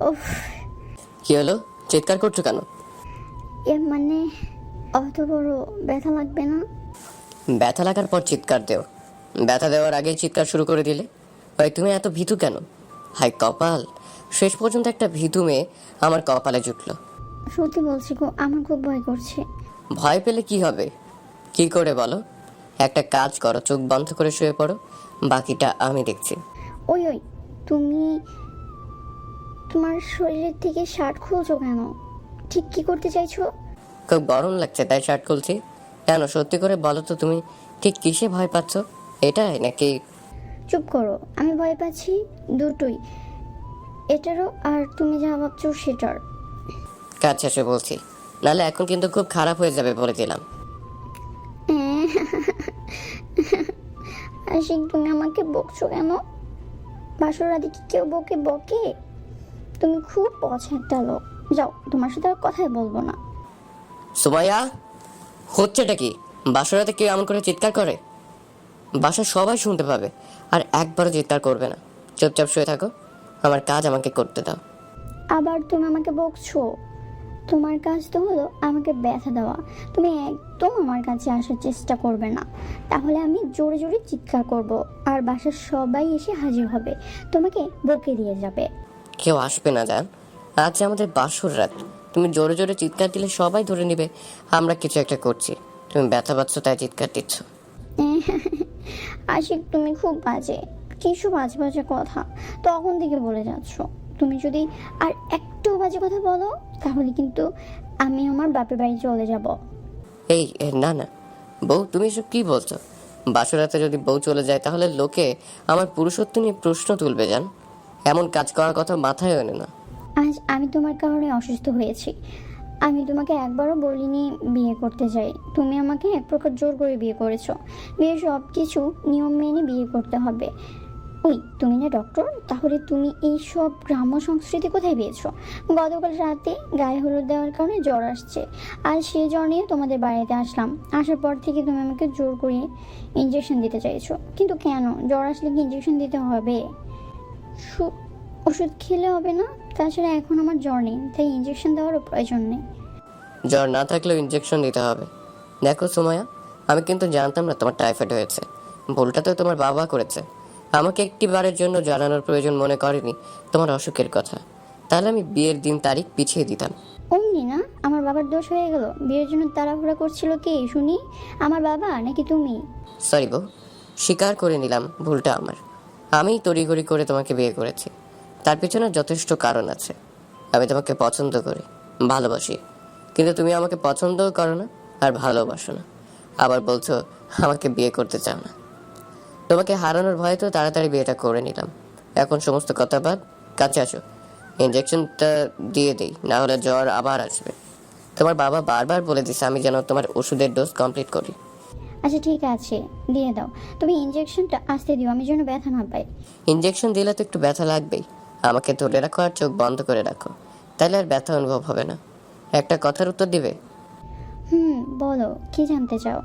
উফ। কি হলো? চিৎকার করছ কেন? এ মানে অত বড় ব্যথা লাগবে না? ব্যথা লাগার পর চিৎকার দেও। ব্যথা দেওয়ার আগেই চিৎকার শুরু করে দিলে। ভাই তুমি এত ভীতু কেন? হাই কপাল শেষ পর্যন্ত একটা ভীতু মেয়ে আমার কপালে জুটলো। সত্যি বলছি গো আমার খুব ভয় করছে। ভয় পেলে কি হবে? কি করে বলো? একটা কাজ করো চোখ বন্ধ করে শুয়ে পড়ো। বাকিটা আমি দেখছি। ওই ওই তুমি তোমার শরীরের থেকে শার্ট খুলছো কেন? ঠিক কি করতে চাইছো? খুব গরম লাগছে তাই শার্ট খুলছি। কেন সত্যি করে বলো তো তুমি ঠিক কিসে ভয় পাচ্ছ? এটাই নাকি? চুপ করো আমি ভয় পাচ্ছি দুটোই এটারও আর তুমি যা ভাবছ সেটার। কাজ শেষে বলছি নাহলে এখন কিন্তু খুব খারাপ হয়ে যাবে বলে দিলাম। আশিক তুমি আমাকে বকছো কেন? বাসর রাতে কি কেউ বকে বকে? তুমি খুব পছ একটা লোক। যাও তোমার সাথে আর কথাই বলব না। সুমাইয়া হচ্ছেটা কি? বাসরাতে কেউ এমন করে চিৎকার করে? বাসা সবাই শুনতে পাবে আর একবারও চিৎকার করবে না। চুপচাপ শুয়ে থাকো আমার কাজ আমাকে করতে দাও। আবার তুমি আমাকে বকছো? তোমার কাজ তো হলো আমাকে ব্যথা দেওয়া। তুমি একদম আমার কাছে আসার চেষ্টা করবে না। তাহলে আমি জোরে জোরে চিৎকার করব আর বাসার সবাই এসে হাজির হবে। তোমাকে বকে দিয়ে যাবে। কেউ আসবে না জান আজ আমাদের বাসর রাত তুমি জোরে জোরে চিৎকার দিলে সবাই ধরে নেবে আমরা কিছু একটা করছি। তুমি ব্যথা পাচ্ছ তাই চিৎকার দিচ্ছ। আশিক তুমি খুব বাজে কিছু বাজে বাজে কথা তখন থেকে বলে যাচ্ছ। তুমি যদি আর একটু বাজে কথা বলো তাহলে কিন্তু আমি আমার বাপের বাড়ি চলে যাব। এই না না। বউ তুমি এসব কি বলছো? বাসরাতে যদি বউ চলে যায় তাহলে লোকে আমার পুরুষত্ব নিয়ে প্রশ্ন তুলবে জান। এমন কাজ করার কথা মাথায় এনে না। আজ আমি তোমার কারণে অসুস্থ হয়েছি। আমি তোমাকে একবারও বলিনি বিয়ে করতে চাই তুমি আমাকে এক প্রকার জোর করে বিয়ে করেছ। বিয়ে সব কিছু নিয়ম মেনে বিয়ে করতে হবে। ওই, তুমি না ডক্টর? তাহলে তুমি এই সব গ্রাম্য সংস্কৃতি কোথায় পেয়েছ? গতকাল রাতে গায়ে হলুদ দেওয়ার কারণে জ্বর আসছে। আর সেই জ্বর নিয়ে তোমাদের বাড়িতে আসলাম। আসার পর থেকে তুমি আমাকে জোর করে ইঞ্জেকশন দিতে চাইছো। কিন্তু কেন? জ্বর আসলে কি ইঞ্জেকশন দিতে হবে? ওষুধ খেলে হবে না? তাছাড়া এখন আমার জ্বর নেই তাই ইঞ্জেকশন দেওয়ারও প্রয়োজন নেই। জ্বর না থাকলেও ইঞ্জেকশন দিতে হবে। দেখো সুমায়া আমি কিন্তু জানতাম না তোমার টাইফয়েড হয়েছে। ভুলটা তো তোমার বাবা করেছে। আমাকে একটি বারের জন্য জানানোর প্রয়োজন মনে করেনি তোমার অসুখের কথা। তাহলে আমি বিয়ের দিন তারিখ পিছিয়ে দিতাম। অমনি না? আমার বাবার দোষ হয়ে গেল। বিয়ের জন্য তাড়াহুড়া করছিল কে? শুনি আমার বাবা নাকি তুমি? সরি বউ স্বীকার করে নিলাম ভুলটা আমার। আমি তড়িঘড়ি করে তোমাকে বিয়ে করেছি। তার পিছনে যথেষ্ট কারণ আছে। আমি তোমাকে পছন্দ করি, ভালোবাসি। কিন্তু তুমি আমাকে পছন্দও করো না আর ভালোবাসো না। আবার বলছো, আমাকে বিয়ে করতে চাও না। তোমাকে হারানোর ভয়ে তো তাড়াতাড়ি বিয়েটা করে নিলাম। এখন সমস্ত কথা বাদ, কাছে আসো। ইঞ্জেকশনটা দিয়ে দিই, না হলে জ্বর আবার আসবে। তোমার বাবা বারবার বলে দিছে আমি যেন তোমার ওষুধের ডোজ কমপ্লিট করি। আচ্ছা ঠিক আছে দিয়ে দাও। তুমি ইঞ্জেকশনটা আসতে দিও আমি যেন ব্যথা না পাই। ইঞ্জেকশন দিলে তো একটু ব্যথা লাগবেই। আমাকে ধরে রাখো আর চোখ বন্ধ করে রাখো। তাহলে আর ব্যথা অনুভব হবে না। একটা কথার উত্তর দিবে? হুম বলো কি জানতে চাও?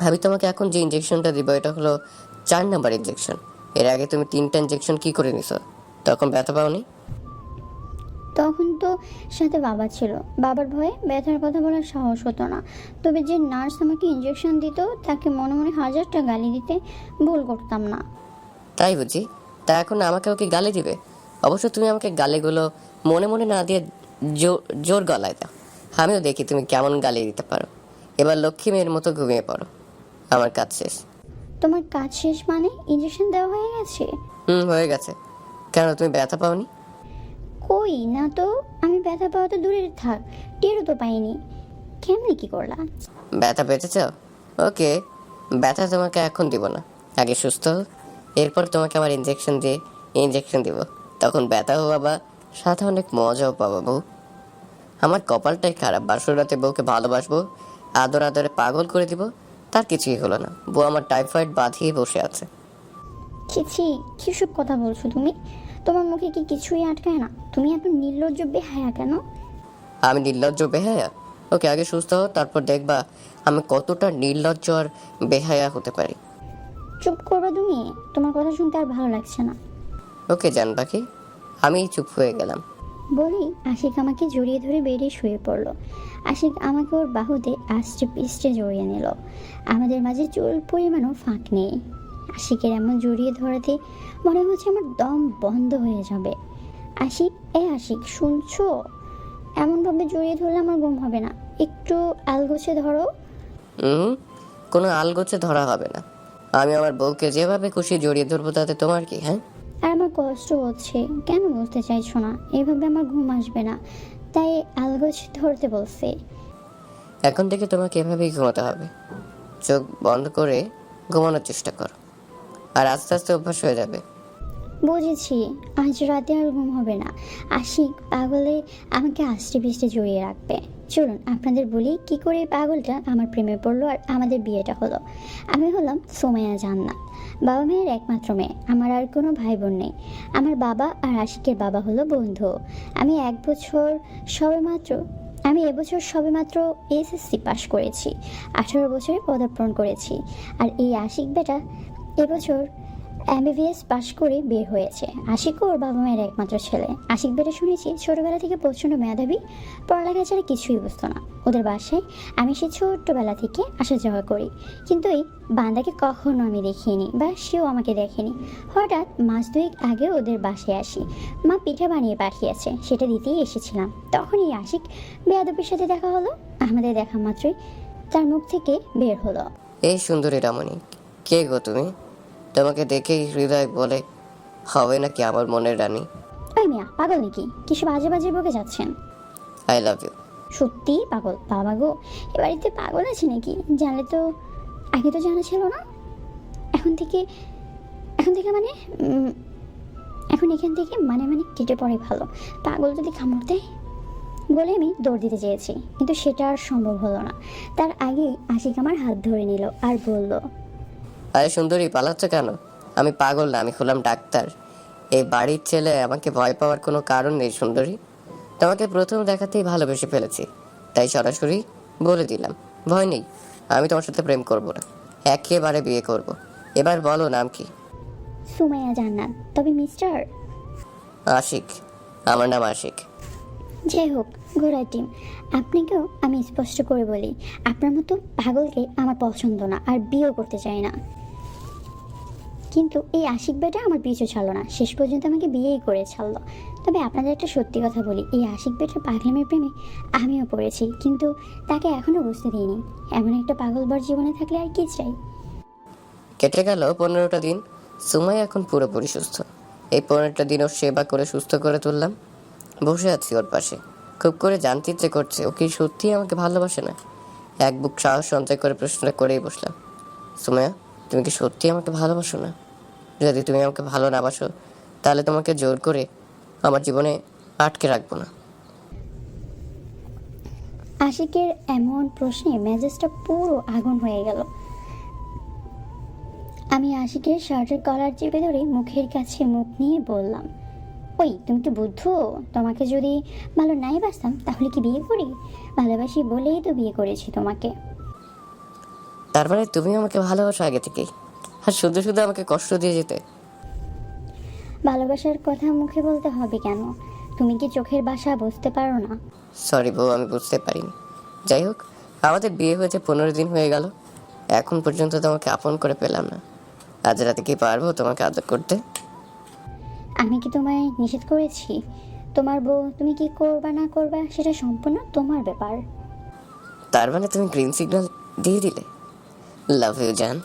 আমি তোমাকে এখন যে ইঞ্জেকশনটা দিব এটা হলো চার নাম্বার ইঞ্জেকশন এর আগে তুমি তিনটা ইঞ্জেকশন কি করে নিছো? তখন ব্যথা পাওনি? তখন তো সাথে বাবা ছিল। বাবার ভয়ে ব্যথার কথা বলার সাহস হতো না। তবে যে নার্স আমাকে ইঞ্জেকশন দিত তাকে মনে মনে হাজারটা গালি দিতে ভুল করতাম না। তাই বুঝি? তা এখন আমাকে ওকে গালি দিবে? অবশ্য তুমি আমাকে গালিগুলো মনে মনে না দিয়ে জোর গলায় দাও। আমিও দেখি তুমি কেমন গালি দিতে পারো। এবার লক্ষ্মী মেয়ের মতো ঘুমিয়ে পড়ো। আমার কাজ শেষ। তোমার কাজ শেষ মানে ইঞ্জেকশন দেওয়া হয়ে গেছে? হুম হয়ে গেছে। কেন তুমি ব্যথা পাওনি? কই? না তো আমি ব্যথা পাওয়া তো দূরের থাক টেরও তো পাইনি। কেমনে কি করলা? ব্যথা পেতেছ? ওকে ব্যথা তোমাকে এখন দিব না। আগে সুস্থ এরপর তোমাকে আমার ইঞ্জেকশন দিয়ে ইঞ্জেকশন দিব। তখন ব্যথাও পাবা সাথে অনেক মজাও পাবা বউ। আমার কপালটাই খারাপ বাসর রাতে বউকে ভালোবাসবো আদর আদরে পাগল করে দিব তার কিছুই হলো না। বউ আমার টাইফয়েড বাঁধিয়ে বসে আছে। ছি কি সব কথা বলছো তুমি? তোমার মুখে কি কিছুই আটকায় না? তুমি এত নির্লজ্জ বেহায়া কেন? আমি নির্লজ্জ বেহায়া? ওকে আগে সুস্থ হও তারপর দেখবা আমি কতটা নির্লজ্জ আর বেহায়া হতে পারি। চুপ করো তুমি? তোমার কথা শুনতে আর ভালো লাগছে না। ওকে জান পাখি আমি চুপ হয়ে গেলাম। বলি আশিক আমাকে জড়িয়ে ধরে বেডে শুয়ে পড়ল। আশিক আমাকে ওর বাহুতে আষ্টে পিষ্টে জড়িয়ে নিল। আমাদের মাঝে চুল পরিমাণও ফাঁক নেই। আশিকের এমন জড়িয়ে ধরাতে মনে হচ্ছে আমার দম বন্ধ হয়ে যাবে। আশিক এ আশিক শুনছো? এমনভাবে জড়িয়ে ধরলে আমার ঘুম হবে না। একটু আলগোছে ধরো। হুম কোনো আলগোছে ধরা হবে না। আমি আমার বউকে যেভাবে খুশি জড়িয়ে ধরবো তাতে তোমার কি হ্যাঁ? আর আমার কষ্ট হচ্ছে। কেন বুঝতে চাইছো না? এভাবে আমার ঘুম আসবে না। তাই আলগোছ ধরতে বলছে। এখন থেকে তোমাকে এভাবেই ঘুমাতে হবে। চোখ বন্ধ করে ঘুমানোর চেষ্টা করো। আর আস্তে আস্তে অভ্যাস হয়ে যাবে। বুঝেছি। আজ রাতে আর ঘুম হবে না। আশিক, পাগলে আমাকে আষ্টে পিষ্টে জড়িয়ে রাখবে। চলুন, আপনাদের বলি কি করে পাগলটা আমার প্রেমে পড়ল আর আমাদের বিয়েটা হলো। আমি হলাম সোমায়া জান্নাত, বাবা মেয়ের একমাত্র মেয়ে। আমার আর কোনো ভাই বোন নেই। আমার বাবা আর আশিকের বাবা হলো বন্ধু। আমি এক বছর সবেমাত্র, আমি এবছর সবেমাত্র এসএসসি পাশ করেছি। আঠারো বছরে পদার্পণ করেছি। আর এই আশিক বেটা এবছর এমবিবিএস পাশ করে বের হয়েছে। আশিক ওর বাবা মায়ের একমাত্র ছেলে। আশিক বেটা শুনেছি, ছোটবেলা থেকে প্রচণ্ড মেধাবী, পড়ালেখা ছাড়া কিছুই বুঝতো না। ওদের বাসায় আমি সে ছোট্টবেলা থেকে আসা যাওয়া করি। কিন্তু এই বান্দাকে কখনো আমি দেখিনি বা সেও আমাকে দেখেনি। হঠাৎ মাস দুয়েক আগে ওদের বাসায় আসি। মা পিঠা বানিয়ে পাঠিয়েছে, সেটা দিতেই এসেছিলাম। তখনই আশিক বেয়াদবের সাথে দেখা হলো। আমাদের দেখা মাত্রই তার মুখ থেকে বের হলো। এই সুন্দরী রমণী, কে গো তুমি? তোমাকে দেখেই হৃদয় বলে হবে নাকি আমার মনের রানী? ওই মিয়া পাগল নাকি? কিছু বাজে বাজে বকে যাচ্ছেন? আই লাভ ইউ সত্যিই পাগল? বাবা গো এ বাড়িতে পাগল আছে নাকি? জানলে তো আগে তো জানা ছিল না। এখন থেকে এখন থেকে মানে এখন এখান থেকে মানে মানে কেটে পড়ে ভালো। পাগল যদি কামড় দেয় বলে আমি দৌড় দিতে চেয়েছি। কিন্তু সেটা আর সম্ভব হলো না। তার আগে আশিক আমার হাত ধরে নিল আর বলল আরে সুন্দরী পালাচ্ছ কেন? আমি পাগল না আমি হলাম ডাক্তার। এই বাড়ির ছেলে আমাকে ভয় পাওয়ার কোনো কারণ নেই সুন্দরী। তোমাকে প্রথম দেখাতেই ভালোবেসে ফেলেছি। তাই সরাসরি বলে দিলাম ভয় নেই আমি তোমার সাথে প্রেম করব না একেবারে বিয়ে করব। এবার বলো নাম কি? সুমাইয়া জান্নাত তবে মিস্টার? আশিক আমার নাম আশিক। যাই হোক ঘোড়ার টিম আপনাকেও আমি স্পষ্ট করে বলি আপনার মতো পাগলকে আমার পছন্দ না আর বিয়েও করতে চাই না। কিন্তু এই আশিক বেটা আমার পিছু ছাড়লো না। শেষ পর্যন্ত আমাকে বিয়েই করে ছাড়লো। তবে আপনাদের একটা সত্যি কথা বলি, এই আশিক বেটার পাগলামের প্রেমে আমিও পড়েছি, কিন্তু তাকে এখনও বুঝতে দিইনি। এমন একটা পাগলবর জীবনে থাকলে আর কি চাই? কেটে গেল পনেরোটা দিন। সুমাই এখন পুরোপুরি সুস্থ। এই পনেরোটা দিন ওর সেবা করে সুস্থ করে তুললাম। বসে আছি ওর পাশে। খুব করে জানতে ইচ্ছে করছে, ও কি সত্যি আমাকে ভালোবাসে না? এক বুক সাহস সঞ্চয় করে প্রশ্নটা করেই বসলাম। সুমায়া তুমি কি সত্যি আমাকে ভালোবাসো না? যদি তুমি আমাকে ভালো না বাসো তাহলে তোমাকে জোর করে আমার জীবনে আটকে রাখব না। আশিকের এমন প্রশ্নে মেজাজটা পুরো আগুন হয়ে গেল। আমি আশিকের শার্টের কলার চেপে ধরে মুখের কাছে মুখ নিয়ে বললাম ওই তুমি কি বুদ্ধ? তোমাকে যদি ভালো নাই বাসতাম তাহলে কি বিয়ে করি? ভালোবাসি বলেই তো বিয়ে করেছি তোমাকে। তারপরে মানে তুমি আমাকে ভালোবাসো আগে থেকেই? আর শুধু শুধু আমাকে কষ্ট দিয়ে যেতে। ভালোবাসার কথা মুখে বলতে হবে কেন? তুমি কি চোখের ভাষা বুঝতে পারো না? সরি বউ আমি বুঝতে পারিনি। যাই হোক আমাদের বিয়ে হয়েছে পনেরো দিন হয়ে গেল। এখন পর্যন্ত তোমাকে আপন করে পেলাম না। আজ রাতে কি পারব তোমাকে আদর করতে? আমি কি তোমায় নিষেধ করেছি? তোমার বউ তুমি কি করবা না করবা সেটা সম্পূর্ণ তোমার ব্যাপার। তার মানে তুমি গ্রিন সিগন্যাল দিয়ে দিলে? লাভ ইউ জান